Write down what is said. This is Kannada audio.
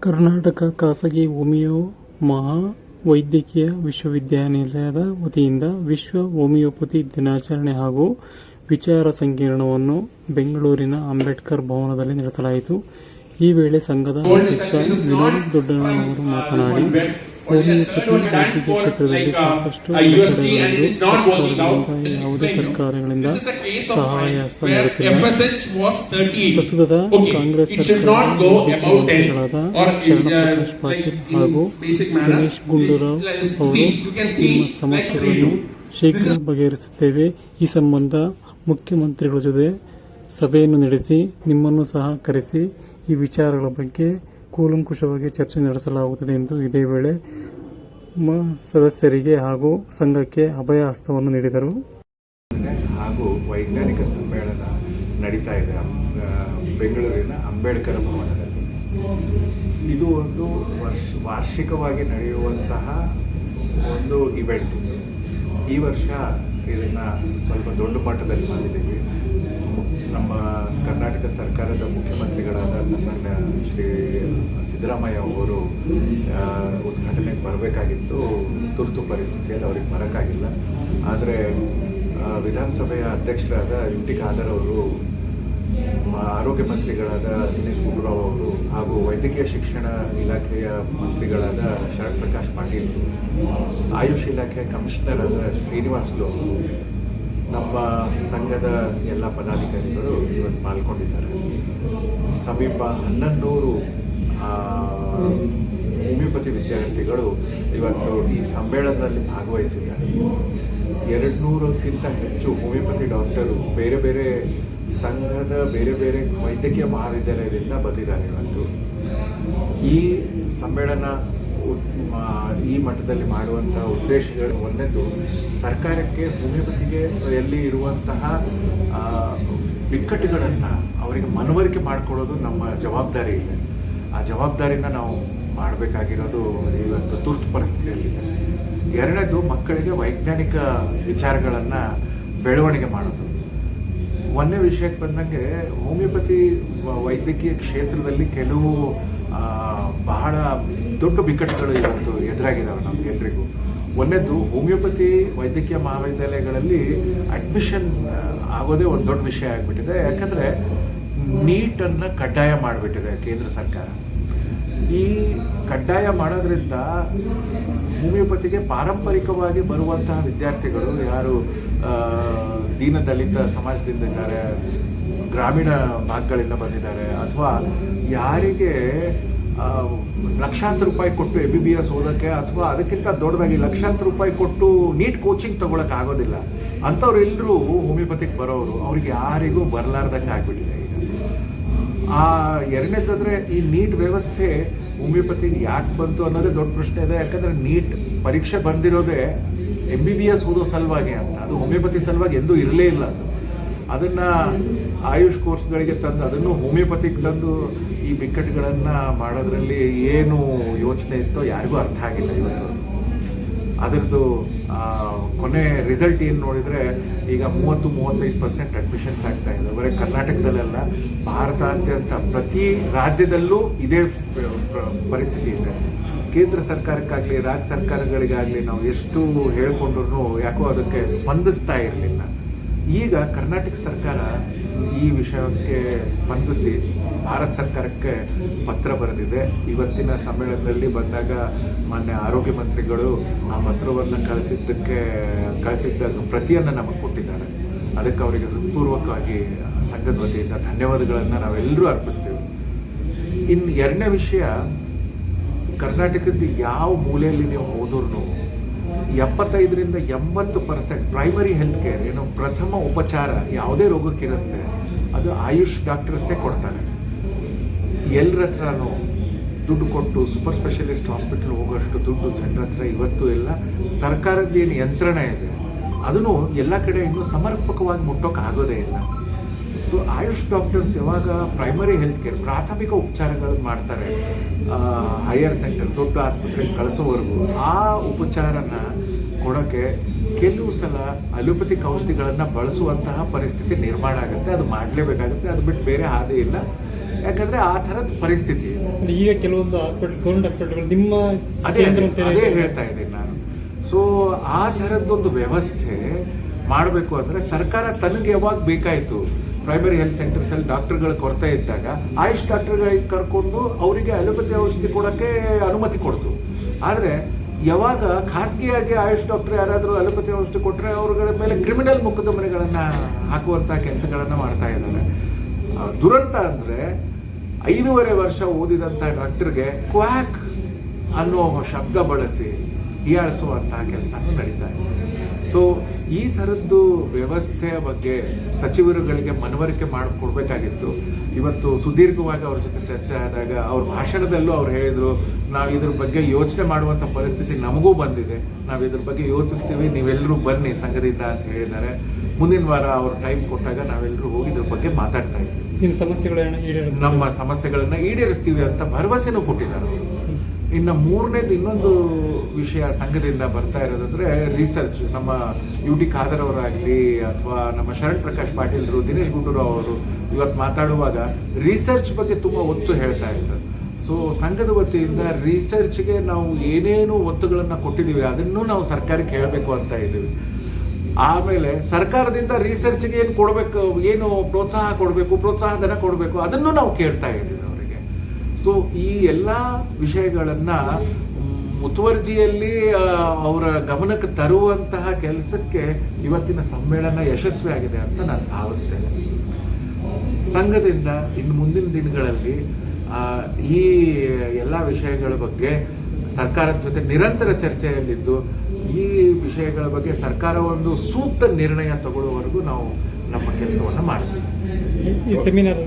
ಕರ್ನಾಟಕ ಖಾಸಗಿ ಹೋಮಿಯೋ ಮಹಾ ವೈದ್ಯಕೀಯ ವಿಶ್ವವಿದ್ಯಾನಿಲಯದ ವತಿಯಿಂದ ವಿಶ್ವ ಹೋಮಿಯೋಪತಿ ದಿನಾಚರಣೆ ಹಾಗೂ ವಿಚಾರ ಸಂಕಿರಣವನ್ನು ಬೆಂಗಳೂರಿನ ಅಂಬೇಡ್ಕರ್ ಭವನದಲ್ಲಿ ನಡೆಸಲಾಯಿತು. ಈ ವೇಳೆ ಸಂಘದ ಅಧ್ಯಕ್ಷ ವಿನೋದ್ ದೊಡ್ಡನವರು ಮಾತನಾಡಿ ಹೋಮಿಯೋಪತಿ ವೈದ್ಯಕೀಯ ಕ್ಷೇತ್ರದಲ್ಲಿ ಸಾಕಷ್ಟು ಯಾವುದೇ ಸರ್ಕಾರಗಳಿಂದ ಸಹಾಯ ಹಸ್ತ ನೀಡುತ್ತಿಲ್ಲ ಪ್ರಸ್ತುತದ ಕಾಂಗ್ರೆಸ್ ಶರಣಪ್ರಕಾಶ್ ಪಾಟೀಲ್ ಹಾಗೂ ದಿನೇಶ್ ಗುಂಡೂರಾವ್ ಅವರು ನಿಮ್ಮ ಸಮಸ್ಯೆಗಳನ್ನು ಶೀಘ್ರ ಬಗೆಹರಿಸುತ್ತೇವೆ. ಈ ಸಂಬಂಧ ಮುಖ್ಯಮಂತ್ರಿಗಳ ಜೊತೆ ಸಭೆಯನ್ನು ನಡೆಸಿ ನಿಮ್ಮನ್ನು ಸಹ ಕರೆಸಿ ಈ ವಿಚಾರಗಳ ಬಗ್ಗೆ ಕೂಲಂಕುಷವಾಗಿ ಚರ್ಚೆ ನಡೆಸಲಾಗುತ್ತದೆ ಎಂದು ಇದೇ ವೇಳೆ ಸದಸ್ಯರಿಗೆ ಹಾಗೂ ಸಂಘಕ್ಕೆ ಅಭಯ ಹಸ್ತವನ್ನು ನೀಡಿದರು. ಹಾಗೂ ವೈಜ್ಞಾನಿಕ ಸಮ್ಮೇಳನ ನಡೀತಾ ಇದೆ. ಬೆಂಗಳೂರಿನ ಅಂಬೇಡ್ಕರ್ ಭವನದಲ್ಲಿ. ಇದು ಒಂದು ವರ್ಷ, ವಾರ್ಷಿಕವಾಗಿ ನಡೆಯುವಂತಹ ಒಂದು ಇವೆಂಟ್ ಇದು ಈ ವರ್ಷ ಇದನ್ನು ಸ್ವಲ್ಪ ದೊಡ್ಡ ಮಟ್ಟದಲ್ಲಿ ಮಾಡಿದ್ದೀವಿ. ನಮ್ಮ ಕರ್ನಾಟಕ ಸರ್ಕಾರದ ಮುಖ್ಯಮಂತ್ರಿಗಳಾದ ಸನ್ಮಾನ್ಯ ಶ್ರೀ ಸಿದ್ದರಾಮಯ್ಯ ಅವರು ಉದ್ಘಾಟನೆಗೆ ಬರಬೇಕಾಗಿತ್ತು. ತುರ್ತು ಪರಿಸ್ಥಿತಿಯಲ್ಲಿ ಅವ್ರಿಗೆ ಬರೋಕ್ಕಾಗಿಲ್ಲ. ಆದರೆ ವಿಧಾನಸಭೆಯ ಅಧ್ಯಕ್ಷರಾದ ಯು ಟಿ ಖಾದರ್ ಅವರು ಆರೋಗ್ಯ ಮಂತ್ರಿಗಳಾದ ದಿನೇಶ್ ಗುಂಡೂರಾವ್ ಅವರು ಹಾಗೂ ವೈದ್ಯಕೀಯ ಶಿಕ್ಷಣ ಇಲಾಖೆಯ ಮಂತ್ರಿಗಳಾದ ಶರತ್ ಪ್ರಕಾಶ್ ಪಾಟೀಲ್, ಆಯುಷ್ ಇಲಾಖೆಯ ಕಮಿಷನರ್ ಆದ ಶ್ರೀನಿವಾಸ್ಲು ಅವರು ನಮ್ಮ ಸಂಘದ ಎಲ್ಲ ಪದಾಧಿಕಾರಿಗಳು ಇವತ್ತು ಪಾಲ್ಗೊಂಡಿದ್ದಾರೆ. ಸಮೀಪ ಹನ್ನೆರಡು ಹೋಮಿಯೋಪತಿ ವಿದ್ಯಾರ್ಥಿಗಳು ಇವತ್ತು ಈ ಸಮ್ಮೇಳನದಲ್ಲಿ ಭಾಗವಹಿಸಿದ್ದಾರೆ. ಎರಡು ನೂರಕ್ಕಿಂತ ಹೆಚ್ಚು ಹೋಮಿಯೋಪತಿ ಡಾಕ್ಟರು ಬೇರೆ ಬೇರೆ ಸಂಘದ ಬೇರೆ ಬೇರೆ ವೈದ್ಯಕೀಯ ಮಹಾವಿದ್ಯಾಲಯದಿಂದ ಬಂದಿದ್ದಾರೆ ಇವತ್ತು. ಈ ಸಮ್ಮೇಳನ ಈ ಮಟ್ಟದಲ್ಲಿ ಮಾಡುವಂಥ ಉದ್ದೇಶಗಳು ಒಂದನೇದು ಸರ್ಕಾರಕ್ಕೆ ಹೋಮಿಯೋಪತಿಗೆ ಎಲ್ಲಿ ಇರುವಂತಹ ಬಿಕ್ಕಟ್ಟುಗಳನ್ನು ಅವರಿಗೆ ಮನವರಿಕೆ ಮಾಡಿಕೊಡೋದು ನಮ್ಮ ಜವಾಬ್ದಾರಿ ಇದೆ. ಆ ಜವಾಬ್ದಾರಿನ ನಾವು ಮಾಡಬೇಕಾಗಿರೋದು ಇವತ್ತು ತುರ್ತು ಪರಿಸ್ಥಿತಿಯಲ್ಲಿ ಎರಡನೇದು ಮಕ್ಕಳಿಗೆ ವೈಜ್ಞಾನಿಕ ವಿಚಾರಗಳನ್ನು ಬೆಳವಣಿಗೆ ಮಾಡೋದು. ಒಂದೇ ವಿಷಯಕ್ಕೆ ಬಂದಂಗೆ ಹೋಮಿಯೋಪತಿ ವೈದ್ಯಕೀಯ ಕ್ಷೇತ್ರದಲ್ಲಿ ಕೆಲವು ಬಹಳ ದೊಡ್ಡ ಬಿಕ್ಕಟ್ಟುಗಳು ಇವತ್ತು ಎದುರಾಗಿದ್ದಾವೆ ನಮಗೆಲ್ಲರಿಗೂ ಒಂದನೇದು ಹೋಮಿಯೋಪತಿ ವೈದ್ಯಕೀಯ ಮಹಾವಿದ್ಯಾಲಯಗಳಲ್ಲಿ ಅಡ್ಮಿಷನ್ ಆಗೋದೇ ಒಂದು ದೊಡ್ಡ ವಿಷಯ ಆಗಿಬಿಟ್ಟಿದೆ. ಯಾಕಂದರೆ ನೀಟನ್ನು ಕಡ್ಡಾಯ ಮಾಡಿಬಿಟ್ಟಿದೆ ಕೇಂದ್ರ ಸರ್ಕಾರ. ಈ ಕಡ್ಡಾಯ ಮಾಡೋದ್ರಿಂದ ಹೋಮಿಯೋಪತಿಗೆ ಪಾರಂಪರಿಕವಾಗಿ ಬರುವಂತಹ ವಿದ್ಯಾರ್ಥಿಗಳು ಯಾರು ದೀನ ದೀನದಲಿತ ಸಮಾಜದಿಂದ ಇದ್ದಾರೆ ಗ್ರಾಮೀಣ ಭಾಗಗಳಿಂದ ಬಂದಿದ್ದಾರೆ. ಅಥವಾ ಯಾರಿಗೆ ಲಕ್ಷಾಂತರ ರೂಪಾಯಿ ಕೊಟ್ಟು ಎ ಬಿ ಬಿ ಎಸ್ ಓದೋಕ್ಕೆ ಅಥವಾ ಅದಕ್ಕಿಂತ ದೊಡ್ಡದಾಗಿ ಲಕ್ಷಾಂತರ ರೂಪಾಯಿ ಕೊಟ್ಟು ನೀಟ್ ಕೋಚಿಂಗ್ ತೊಗೊಳಕ್ಕೆ ಆಗೋದಿಲ್ಲ. ಅಂಥವ್ರು ಎಲ್ಲರೂ ಹೋಮಿಯೋಪತಿಗೆ ಬರೋರು ಅವ್ರಿಗೆ ಯಾರಿಗೂ ಬರಲಾರ್ದಂಗೆ ಆಗಿಬಿಟ್ಟಿದೆ ಈಗ. ಆ, ಎರಡನೇದಂದರೆ ಈ ನೀಟ್ ವ್ಯವಸ್ಥೆ ಹೋಮಿಯೋಪತಿಗೆ ಯಾಕೆ ಬಂತು ಅನ್ನೋದೇ ದೊಡ್ಡ ಪ್ರಶ್ನೆ ಇದೆ. ಯಾಕಂದರೆ ನೀಟ್ ಪರೀಕ್ಷೆ ಬಂದಿರೋದೇ ಎಂ ಬಿ ಬಿ ಎಸ್ ಓದೋ ಸಲುವಾಗಿ ಅಂತ. ಅದು ಹೋಮಿಯೋಪತಿ ಸಲುವಾಗಿ ಎಂದೂ ಇರಲೇ ಇಲ್ಲ ಅದು. ಅದನ್ನ ಆಯುಷ್ ಕೋರ್ಸ್ಗಳಿಗೆ ತಂದು, ಅದನ್ನು ಹೋಮಿಯೋಪತಿಗೆ ತಂದು ಈ ಬಿಕ್ಕಟ್ಟುಗಳನ್ನು ಮಾಡೋದ್ರಲ್ಲಿ ಏನು ಯೋಚನೆ ಇತ್ತೋ ಯಾರಿಗೂ ಅರ್ಥ ಆಗಿಲ್ಲ ಇವತ್ತು. ಅದರದ್ದು ಕೊನೆ ರಿಸಲ್ಟ್ ಏನು ನೋಡಿದರೆ ಈಗ ಮೂವತ್ತು, ಮೂವತ್ತೈದು ಪರ್ಸೆಂಟ್ ಅಡ್ಮಿಷನ್ಸ್ ಆಗ್ತಾ ಇದೆ. ಬರೀ ಕರ್ನಾಟಕದಲ್ಲೆಲ್ಲ ಭಾರತಾದ್ಯಂತ ಪ್ರತಿ ರಾಜ್ಯದಲ್ಲೂ ಇದೇ ಪರಿಸ್ಥಿತಿ ಇದೆ. ಕೇಂದ್ರ ಸರ್ಕಾರಕ್ಕಾಗಲಿ, ರಾಜ್ಯ ಸರ್ಕಾರಗಳಿಗಾಗಲಿ ನಾವು ಎಷ್ಟು ಹೇಳ್ಕೊಂಡ್ರು ಯಾಕೋ ಅದಕ್ಕೆ ಸ್ಪಂದಿಸ್ತಾ ಇರಲಿಲ್ಲ. ಈಗ ಕರ್ನಾಟಕ ಸರ್ಕಾರ ಈ ವಿಷಯಕ್ಕೆ ಸ್ಪಂದಿಸಿ ಭಾರತ ಸರ್ಕಾರಕ್ಕೆ ಪತ್ರ ಬರೆದಿದೆ. ಇವತ್ತಿನ ಸಮ್ಮೇಳನದಲ್ಲಿ ಬಂದಾಗ ಮಾನ್ಯ ಆರೋಗ್ಯ ಮಂತ್ರಿಗಳು ಆ ಪತ್ರವನ್ನು ಕಳಿಸಿದ್ದಕ್ಕೆ, ಕಳಿಸಿದ್ದ ಪ್ರತಿಯನ್ನು ನಮಗೆ ಕೊಟ್ಟಿದ್ದಾರೆ. ಅದಕ್ಕೆ ಅವರಿಗೆ ಹೃತ್ಪೂರ್ವಕವಾಗಿ ಸಂಘದ ವತಿಯಿಂದ ಧನ್ಯವಾದಗಳನ್ನು ನಾವೆಲ್ಲರೂ ಅರ್ಪಿಸ್ತೀವಿ. ಇನ್ನು ಎರಡನೇ ವಿಷಯ ಕರ್ನಾಟಕದ ಯಾವ ಮೂಲೆಯಲ್ಲಿ ನೀವು ಹೋದ್ರೂ ಎಪ್ಪತ್ತೈದರಿಂದ ಎಂಬತ್ತು ಪರ್ಸೆಂಟ್ ಪ್ರೈಮರಿ ಹೆಲ್ತ್ ಕೇರ್ ಏನು ಪ್ರಥಮ ಉಪಚಾರ ಯಾವುದೇ ರೋಗಕ್ಕಿರುತ್ತೆ ಅದು ಆಯುಷ್ ಡಾಕ್ಟರ್ಸೇ ಕೊಡ್ತಾರೆ. ಎಲ್ಲರ ಹತ್ರನೂ ದುಡ್ಡು ಕೊಟ್ಟು ಸೂಪರ್ ಸ್ಪೆಷಲಿಸ್ಟ್ ಹಾಸ್ಪಿಟಲ್ ಹೋಗೋಷ್ಟು ದುಡ್ಡು ಜನರ ಹತ್ರ ಇವತ್ತು ಎಲ್ಲ ಸರ್ಕಾರದ ಏನು ಯಂತ್ರಣ ಇದೆ. ಅದನ್ನು ಎಲ್ಲ ಕಡೆ ಇನ್ನೂ ಸಮರ್ಪಕವಾಗಿ ಮುಟ್ಟೋಕೆ ಆಗೋದೇ ಇಲ್ಲ. ಸೊ ಆಯುಷ್ ಡಾಕ್ಟರ್ಸ್ ಯಾವಾಗ ಪ್ರೈಮರಿ ಹೆಲ್ತ್ ಕೇರ್ ಪ್ರಾಥಮಿಕ ಉಪಚಾರಗಳನ್ನು ಮಾಡ್ತಾರೆ ಹೈಯರ್ ಸೆಂಟರ್ ದೊಡ್ಡ ಆಸ್ಪತ್ರೆಗೆ ಕಳಿಸೋವರೆಗೂ ಆ ಉಪಚಾರನ ಕೊಡೋಕ್ಕೆ ಕೆಲವು ಸಲ ಅಲೋಪತಿಕ್ ಔಷಧಿಗಳನ್ನು ಬಳಸುವಂತಹ ಪರಿಸ್ಥಿತಿ ನಿರ್ಮಾಣ ಆಗುತ್ತೆ. ಅದು ಮಾಡಲೇಬೇಕಾಗುತ್ತೆ. ಅದು ಬಿಟ್ಟು ಬೇರೆ ಹಾದಿ ಇಲ್ಲ. ಯಾಕಂದ್ರೆ ಆ ಥರದ ಪರಿಸ್ಥಿತಿ. ಈಗ ಕೆಲವೊಂದು ಹಾಸ್ಪಿಟಲ್ ಗೌರ್ಮೆಂಟ್ ಹಾಸ್ಪಿಟಲ್ಗಳು ನಿಮ್ಮ ಅದೇ ಅದೇ ಹೇಳ್ತಾ ಇದ್ದೀನಿ ನಾನು. ಸೊ ಆ ಥರದ್ದೊಂದು ವ್ಯವಸ್ಥೆ ಮಾಡಬೇಕು ಅಂದರೆ ಸರ್ಕಾರ ತನಗೆ ಯಾವಾಗ ಬೇಕಾಯಿತು ಪ್ರೈಮರಿ ಹೆಲ್ತ್ ಸೆಂಟರ್ಸಲ್ಲಿ ಡಾಕ್ಟರ್ಗಳ ಕೊರತೆ ಇದ್ದಾಗ, ಆಯುಷ್ ಡಾಕ್ಟರ್ಗಳಿಗೆ ಕರ್ಕೊಂಡು ಅವರಿಗೆ ಅಲೋಪತಿ ಔಷಧಿ ಕೊಡೋಕ್ಕೆ ಅನುಮತಿ ಕೊಡ್ತು. ಆದರೆ, ಯಾವಾಗ ಖಾಸಗಿಯಾಗಿ ಆಯುಷ್ ಡಾಕ್ಟರ್ ಯಾರಾದರೂ ಅಲೋಪತಿ ಔಷಧಿ ಕೊಟ್ಟರೆ ಅವ್ರಗಳ ಮೇಲೆ ಕ್ರಿಮಿನಲ್ ಮೊಕದ್ದಮೆಗಳನ್ನು ಹಾಕುವಂಥ ಕೆಲಸಗಳನ್ನು ಮಾಡ್ತಾ ಇದ್ದಾರೆ. ದುರಂತ ಅಂದರೆ ಐದೂವರೆ ವರ್ಷ ಓದಿದಂಥ ಡಾಕ್ಟರ್ಗೆ ಕ್ವಾಕ್ ಅನ್ನೋ ಶಬ್ದ ಬಳಸಿ ಹೀಯಾಳಿಸುವಂತಹ ಕೆಲಸ ನಡೀತಾ ಇದೆ. ಸೊ ಈ ಥರದ್ದು ವ್ಯವಸ್ಥೆಯ ಬಗ್ಗೆ ಸಚಿವರುಗಳಿಗೆ ಮನವರಿಕೆ ಮಾಡಿಕೊಡ್ಬೇಕಾಗಿತ್ತು. ಇವತ್ತು ಸುದೀರ್ಘವಾಗಿ ಅವ್ರ ಜೊತೆ ಚರ್ಚೆ ಆದಾಗ ಅವ್ರ ಭಾಷಣದಲ್ಲೂ ಅವ್ರು ಹೇಳಿದರು ನಾವು ಇದ್ರ ಬಗ್ಗೆ ಯೋಚನೆ ಮಾಡುವಂಥ ಪರಿಸ್ಥಿತಿ ನಮಗೂ ಬಂದಿದೆ. ನಾವು ಇದ್ರ ಬಗ್ಗೆ ಯೋಚಿಸ್ತೀವಿ ನೀವೆಲ್ಲರೂ ಬನ್ನಿ ಸಂಘದಿಂದ ಅಂತ ಹೇಳಿದ್ದಾರೆ. ಮುಂದಿನ ವಾರ ಅವ್ರು ಟೈಮ್ ಕೊಟ್ಟಾಗ ನಾವೆಲ್ಲರೂ ಹೋಗಿ ಇದ್ರ ಬಗ್ಗೆ ಮಾತಾಡ್ತಾ ಇದ್ದೀವಿ ನಿಮ್ಮ ಸಮಸ್ಯೆಗಳನ್ನು ಈಡೇರಿಸ್ತಾರೆ ನಮ್ಮ ಸಮಸ್ಯೆಗಳನ್ನು ಈಡೇರಿಸ್ತೀವಿ ಅಂತ ಭರವಸೆನೂ ಕೊಟ್ಟಿದ್ದಾರೆ ಅವರು. ಇನ್ನು ಮೂರನೇದು ಇನ್ನೊಂದು ವಿಷಯ ಸಂಘದಿಂದ ಬರ್ತಾ ಇರೋದಂದ್ರೆ ರಿಸರ್ಚ್ ನಮ್ಮ ಯು ಟಿ ಖಾದರ್ ಅವರಾಗಲಿ ಅಥವಾ ನಮ್ಮ ಶರಣ್ ಪ್ರಕಾಶ್ ಪಾಟೀಲ್ರು, ದಿನೇಶ್ ಗುಂಡೂರಾವ್ ಅವರು ಇವತ್ತು ಮಾತಾಡುವಾಗ ರಿಸರ್ಚ್ ಬಗ್ಗೆ ತುಂಬ ಒತ್ತು ಹೇಳ್ತಾ ಇದ್ದರು ಸೊ ಸಂಘದ ವತಿಯಿಂದ ರಿಸರ್ಚ್ಗೆ ನಾವು ಏನೇನು ಒತ್ತುಗಳನ್ನು ಕೊಟ್ಟಿದ್ದೀವಿ, ಅದನ್ನು ನಾವು ಸರ್ಕಾರಕ್ಕೆ ಹೇಳಬೇಕು ಅಂತ ಇದ್ದೀವಿ. ಆಮೇಲೆ ಸರ್ಕಾರದಿಂದ ರಿಸರ್ಚ್ಗೆ ಏನು ಕೊಡಬೇಕು, ಏನು ಪ್ರೋತ್ಸಾಹ ಕೊಡಬೇಕು ಪ್ರೋತ್ಸಾಹ ಧನ ಕೊಡಬೇಕು, ಅದನ್ನು ನಾವು ಕೇಳ್ತಾ ಇದ್ದೀವಿ. ಸೊ ಈ ಎಲ್ಲ ವಿಷಯಗಳನ್ನ ಮುತುವರ್ಜಿಯಲ್ಲಿ ಅವರ ಗಮನಕ್ಕೆ ತರುವಂತಹ ಕೆಲಸಕ್ಕೆ ಇವತ್ತಿನ ಸಮ್ಮೇಳನ ಯಶಸ್ವಿಯಾಗಿದೆ ಅಂತ ನಾನು ಭಾವಿಸ್ತೇನೆ. ಸಂಘದಿಂದ, ಇನ್ನು ಮುಂದಿನ ದಿನಗಳಲ್ಲಿ ಈ ಎಲ್ಲ ವಿಷಯಗಳ ಬಗ್ಗೆ ಸರ್ಕಾರದ ಜೊತೆ ನಿರಂತರ ಚರ್ಚೆಯಲ್ಲಿದ್ದು, ಈ ವಿಷಯಗಳ ಬಗ್ಗೆ ಸರ್ಕಾರ ಒಂದು ಸೂಕ್ತ ನಿರ್ಣಯ ತಗೊಳ್ಳುವವರೆಗೂ ನಾವು ನಮ್ಮ ಕೆಲಸವನ್ನು ಮಾಡ್ತೀವಿ. ಈ ಸೆಮಿನಾರ್